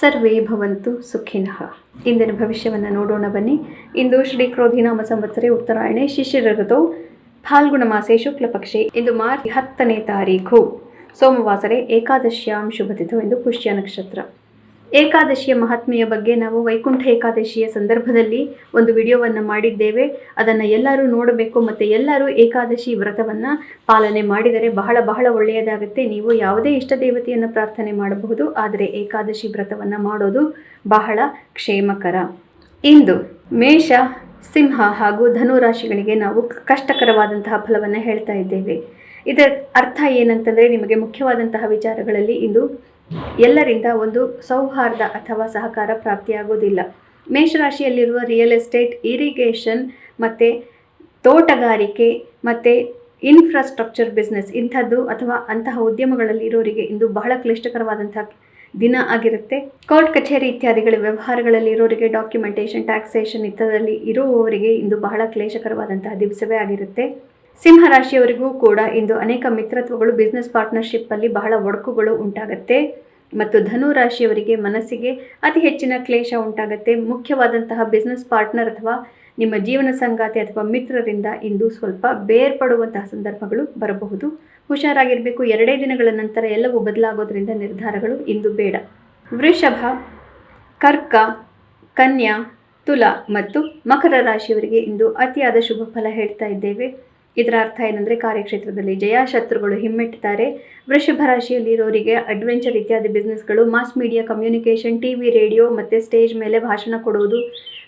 ಸರ್ವೇ ಭವಂತು ಸುಖಿನಃ. ಇಂದಿನ ಭವಿಷ್ಯವನ್ನು ನೋಡೋಣ ಬನ್ನಿ. ಇಂದು ಶ್ರೀ ಕ್ರೋಧಿನಾಮ ಸಂವತ್ಸರೆ ಉತ್ತರಾಯಣೆ. ಶಿಶಿರ ಋತು ಫಾಲ್ಗುಣ ಮಾಸೆ ಶುಕ್ಲ ಪಕ್ಷೆ. ಇಂದು ಮಾರ್ಚ್ ಹತ್ತನೇ ತಾರೀಖು. ಸೋಮವಾಸರೆ ಏಕಾದಶ್ಯಾಂ ಶುಭತಿಥು ಎಂದು ಪುಷ್ಯ ನಕ್ಷತ್ರ. ಏಕಾದಶಿಯ ಮಹಾತ್ಮೆಯ ಬಗ್ಗೆ ನಾವು ವೈಕುಂಠ ಏಕಾದಶಿಯ ಸಂದರ್ಭದಲ್ಲಿ ಒಂದು ವಿಡಿಯೋವನ್ನು ಮಾಡಿದ್ದೇವೆ. ಅದನ್ನು ಎಲ್ಲರೂ ನೋಡಬೇಕು ಮತ್ತು ಎಲ್ಲರೂ ಏಕಾದಶಿ ವ್ರತವನ್ನು ಪಾಲನೆ ಮಾಡಿದರೆ ಬಹಳ ಬಹಳ ಒಳ್ಳೆಯದಾಗುತ್ತೆ. ನೀವು ಯಾವುದೇ ಇಷ್ಟ ದೇವತೆಯನ್ನು ಪ್ರಾರ್ಥನೆ ಮಾಡಬಹುದು, ಆದರೆ ಏಕಾದಶಿ ವ್ರತವನ್ನು ಮಾಡೋದು ಬಹಳ ಕ್ಷೇಮಕರ. ಇಂದು ಮೇಷ, ಸಿಂಹ ಹಾಗೂ ಧನು ರಾಶಿಗಳಿಗೆ ನಾವು ಕಷ್ಟಕರವಾದಂತಹ ಫಲವನ್ನು ಹೇಳ್ತಾ ಇದ್ದೇವೆ. ಇದರ ಅರ್ಥ ಏನಂತಂದರೆ ನಿಮಗೆ ಮುಖ್ಯವಾದಂತಹ ವಿಚಾರಗಳಲ್ಲಿ ಇಂದು ಎಲ್ಲರಿಂದ ಒಂದು ಸೌಹಾರ್ದ ಅಥವಾ ಸಹಕಾರ ಪ್ರಾಪ್ತಿಯಾಗೋದಿಲ್ಲ ಮೇಷರಾಶಿಯಲ್ಲಿರುವ ರಿಯಲ್ ಎಸ್ಟೇಟ್ ಇರಿಗೇಷನ್ ಮತ್ತು ತೋಟಗಾರಿಕೆ ಮತ್ತು ಇನ್ಫ್ರಾಸ್ಟ್ರಕ್ಚರ್ ಬಿಸ್ನೆಸ್ ಇಂಥದ್ದು ಅಥವಾ ಅಂತಹ ಉದ್ಯಮಗಳಲ್ಲಿ ಇರೋರಿಗೆ ಇಂದು ಬಹಳ ಕ್ಲಿಷ್ಟಕರವಾದಂತಹ ದಿನ ಆಗಿರುತ್ತೆ. ಕೋರ್ಟ್ ಕಚೇರಿ ಇತ್ಯಾದಿಗಳ ವ್ಯವಹಾರಗಳಲ್ಲಿ ಇರೋರಿಗೆ ಡಾಕ್ಯುಮೆಂಟೇಷನ್ ಟ್ಯಾಕ್ಸೇಷನ್ ಇತ್ಯಾದಲ್ಲಿ ಇರುವವರಿಗೆ ಇಂದು ಬಹಳ ಕ್ಲೇಶಕರವಾದಂತಹ ದಿವಸವೇ ಆಗಿರುತ್ತೆ. ಸಿಂಹ ರಾಶಿಯವರಿಗೂ ಕೂಡ ಇಂದು ಅನೇಕ ಮಿತ್ರತ್ವಗಳು ಬಿಸ್ನೆಸ್ ಪಾರ್ಟ್ನರ್ಶಿಪ್ಪಲ್ಲಿ ಬಹಳ ಒಡಕುಗಳು ಉಂಟಾಗತ್ತೆ. ಮತ್ತು ಧನು ರಾಶಿಯವರಿಗೆ ಮನಸ್ಸಿಗೆ ಅತಿ ಹೆಚ್ಚಿನ ಕ್ಲೇಶ ಉಂಟಾಗುತ್ತೆ. ಮುಖ್ಯವಾದಂತಹ ಬಿಸ್ನೆಸ್ ಪಾರ್ಟ್ನರ್ ಅಥವಾ ನಿಮ್ಮ ಜೀವನ ಸಂಗಾತಿ ಅಥವಾ ಮಿತ್ರರಿಂದ ಇಂದು ಸ್ವಲ್ಪ ಬೇರ್ಪಡುವಂತಹ ಸಂದರ್ಭಗಳು ಬರಬಹುದು. ಹುಷಾರಾಗಿರಬೇಕು. ಎರಡೇ ದಿನಗಳ ನಂತರ ಎಲ್ಲವೂ ಬದಲಾಗೋದ್ರಿಂದ ನಿರ್ಧಾರಗಳು ಇಂದು ಬೇಡ. ವೃಷಭ, ಕರ್ಕ, ಕನ್ಯಾ, ತುಲ ಮತ್ತು ಮಕರ ರಾಶಿಯವರಿಗೆ ಇಂದು ಅತಿಯಾದ ಶುಭ ಫಲ ಹೇಳ್ತಾ ಇದ್ದೇವೆ. ಇದರ ಅರ್ಥ ಏನಂದರೆ ಕಾರ್ಯಕ್ಷೇತ್ರದಲ್ಲಿ ಜಯ ಶತ್ರುಗಳು ಹಿಮ್ಮೆಟ್ಟುತ್ತಾರೆ ವೃಷಭ ರಾಶಿಯಲ್ಲಿರೋರಿಗೆ ಅಡ್ವೆಂಚರ್ ಇತ್ಯಾದಿ ಬಿಸ್ನೆಸ್ಗಳು mass media communication T V radio ಮತ್ತು ಸ್ಟೇಜ್ ಮೇಲೆ ಭಾಷಣ ಕೊಡುವುದು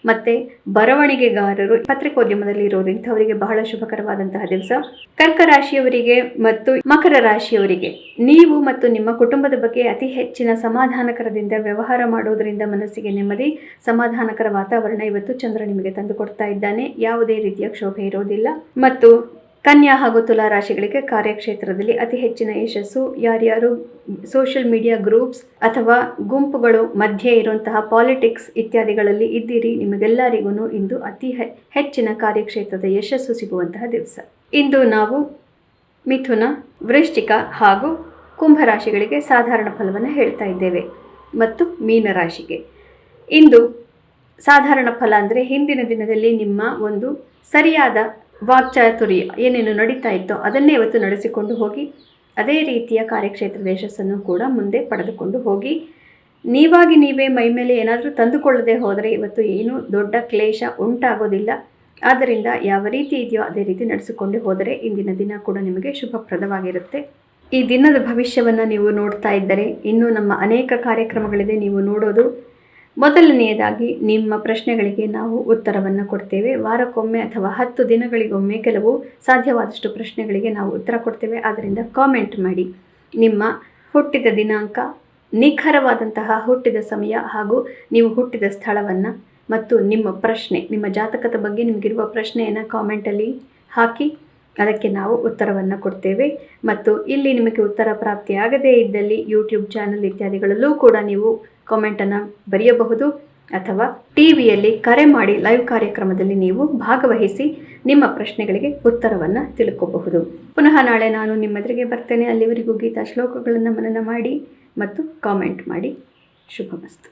ಮತ್ತು ಬರವಣಿಗೆಗಾರರು ಪತ್ರಿಕೋದ್ಯಮದಲ್ಲಿ ಇರೋರು ಇಂಥವರಿಗೆ ಬಹಳ ಶುಭಕರವಾದಂತಹ ದಿವಸ. ಕರ್ಕ ರಾಶಿಯವರಿಗೆ ಮತ್ತು ಮಕರ ರಾಶಿಯವರಿಗೆ ನೀವು ಮತ್ತು ನಿಮ್ಮ ಕುಟುಂಬದ ಬಗ್ಗೆ ಅತಿ ಹೆಚ್ಚಿನ ಸಮಾಧಾನಕರದಿಂದ ವ್ಯವಹಾರ ಮಾಡೋದರಿಂದ ಮನಸ್ಸಿಗೆ ನೆಮ್ಮದಿ, ಸಮಾಧಾನಕರ ವಾತಾವರಣ ಇವತ್ತು ಚಂದ್ರ ನಿಮಗೆ ತಂದುಕೊಡ್ತಾ ಇದ್ದಾನೆ. ಯಾವುದೇ ರೀತಿಯ ಕ್ಷೋಭೆ ಇರೋದಿಲ್ಲ. ಮತ್ತು ಕನ್ಯಾ ಹಾಗೂ ತುಲಾ ರಾಶಿಗಳಿಗೆ ಕಾರ್ಯಕ್ಷೇತ್ರದಲ್ಲಿ ಅತಿ ಹೆಚ್ಚಿನ ಯಶಸ್ಸು. ಯಾರ್ಯಾರು ಸೋಷಿಯಲ್ ಮೀಡಿಯಾ ಗ್ರೂಪ್ಸ್ ಅಥವಾ ಗುಂಪುಗಳು ಮಧ್ಯೆ ಇರುವಂತಹ ಪಾಲಿಟಿಕ್ಸ್ ಇತ್ಯಾದಿಗಳಲ್ಲಿ ಇದ್ದೀರಿ ನಿಮಗೆಲ್ಲರಿಗೂ ಇಂದು ಅತಿ ಹೆಚ್ಚಿನ ಕಾರ್ಯಕ್ಷೇತ್ರದ ಯಶಸ್ಸು ಸಿಗುವಂತಹ ದಿವಸ. ಇಂದು ನಾವು ಮಿಥುನ, ವೃಶ್ಚಿಕ ಹಾಗೂ ಕುಂಭರಾಶಿಗಳಿಗೆ ಸಾಧಾರಣ ಫಲವನ್ನು ಹೇಳ್ತಾ ಇದ್ದೇವೆ ಮತ್ತು ಮೀನರಾಶಿಗೆ. ಇಂದು ಸಾಧಾರಣ ಫಲ ಅಂದರೆ ಹಿಂದಿನ ದಿನದಲ್ಲಿ ನಿಮ್ಮ ಒಂದು ಸರಿಯಾದ ವಾಕ್ಚಾತುರ್ಯ ಏನೇನು ನಡೀತಾ ಇತ್ತೋ ಅದನ್ನೇ ಇವತ್ತು ನಡೆಸಿಕೊಂಡು ಹೋಗಿ, ಅದೇ ರೀತಿಯ ಕಾರ್ಯಕ್ಷೇತ್ರದ ಯಶಸ್ಸನ್ನು ಕೂಡ ಮುಂದೆ ಪಡೆದುಕೊಂಡು ಹೋಗಿ. ನೀವಾಗಿ ನೀವೇ ಮೈ ಮೇಲೆ ಏನಾದರೂ ತಂದುಕೊಳ್ಳದೆ ಹೋದರೆ ಇವತ್ತು ಏನೂ ದೊಡ್ಡ ಕ್ಲೇಶ ಉಂಟಾಗೋದಿಲ್ಲ. ಆದ್ದರಿಂದ ಯಾವ ರೀತಿ ಇದೆಯೋ ಅದೇ ರೀತಿ ನಡೆಸಿಕೊಂಡು ಹೋದರೆ ಇಂದಿನ ದಿನ ಕೂಡ ನಿಮಗೆ ಶುಭಪ್ರದವಾಗಿರುತ್ತೆ. ಈ ದಿನದ ಭವಿಷ್ಯವನ್ನು ನೀವು ನೋಡ್ತಾ ಇದ್ದರೆ, ಇನ್ನೂ ನಮ್ಮ ಅನೇಕ ಕಾರ್ಯಕ್ರಮಗಳಿದೆ ನೀವು ನೋಡೋದು. ಮೊದಲನೆಯದಾಗಿ ನಿಮ್ಮ ಪ್ರಶ್ನೆಗಳಿಗೆ ನಾವು ಉತ್ತರವನ್ನು ಕೊಡ್ತೇವೆ. ವಾರಕ್ಕೊಮ್ಮೆ ಅಥವಾ ಹತ್ತು ದಿನಗಳಿಗೊಮ್ಮೆ ಕೆಲವು ಸಾಧ್ಯವಾದಷ್ಟು ಪ್ರಶ್ನೆಗಳಿಗೆ ನಾವು ಉತ್ತರ ಕೊಡ್ತೇವೆ. ಆದ್ದರಿಂದ ಕಾಮೆಂಟ್ ಮಾಡಿ. ನಿಮ್ಮ ಹುಟ್ಟಿದ ದಿನಾಂಕ, ನಿಖರವಾದಂತಹ ಹುಟ್ಟಿದ ಸಮಯ ಹಾಗೂ ನೀವು ಹುಟ್ಟಿದ ಸ್ಥಳವನ್ನು ಮತ್ತು ನಿಮ್ಮ ಪ್ರಶ್ನೆ, ನಿಮ್ಮ ಜಾತಕದ ಬಗ್ಗೆ ನಿಮಗಿರುವ ಪ್ರಶ್ನೆಯನ್ನು ಕಾಮೆಂಟಲ್ಲಿ ಹಾಕಿ. ಅದಕ್ಕೆ ನಾವು ಉತ್ತರವನ್ನು ಕೊಡ್ತೇವೆ. ಮತ್ತು ಇಲ್ಲಿ ನಿಮಗೆ ಉತ್ತರ ಪ್ರಾಪ್ತಿಯಾಗದೇ ಇದ್ದಲ್ಲಿ ಯೂಟ್ಯೂಬ್ ಚಾನಲ್ ಇತ್ಯಾದಿಗಳಲ್ಲೂ ಕೂಡ ನೀವು ಕಾಮೆಂಟನ್ನು ಬರೆಯಬಹುದು. ಅಥವಾ ಟಿ ವಿಯಲ್ಲಿ ಕರೆ ಮಾಡಿ ಲೈವ್ ಕಾರ್ಯಕ್ರಮದಲ್ಲಿ ನೀವು ಭಾಗವಹಿಸಿ ನಿಮ್ಮ ಪ್ರಶ್ನೆಗಳಿಗೆ ಉತ್ತರವನ್ನು ತಿಳ್ಕೋಬಹುದು. ಪುನಃ ನಾಳೆ ನಾನು ನಿಮ್ಮೆದುರಿಗೆ ಬರ್ತೇನೆ. ಅಲ್ಲಿವರೆಗೂ ಗೀತಾ ಶ್ಲೋಕಗಳನ್ನು ಮನನ ಮಾಡಿ ಮತ್ತು ಕಾಮೆಂಟ್ ಮಾಡಿ. ಶುಭಮಸ್ತು.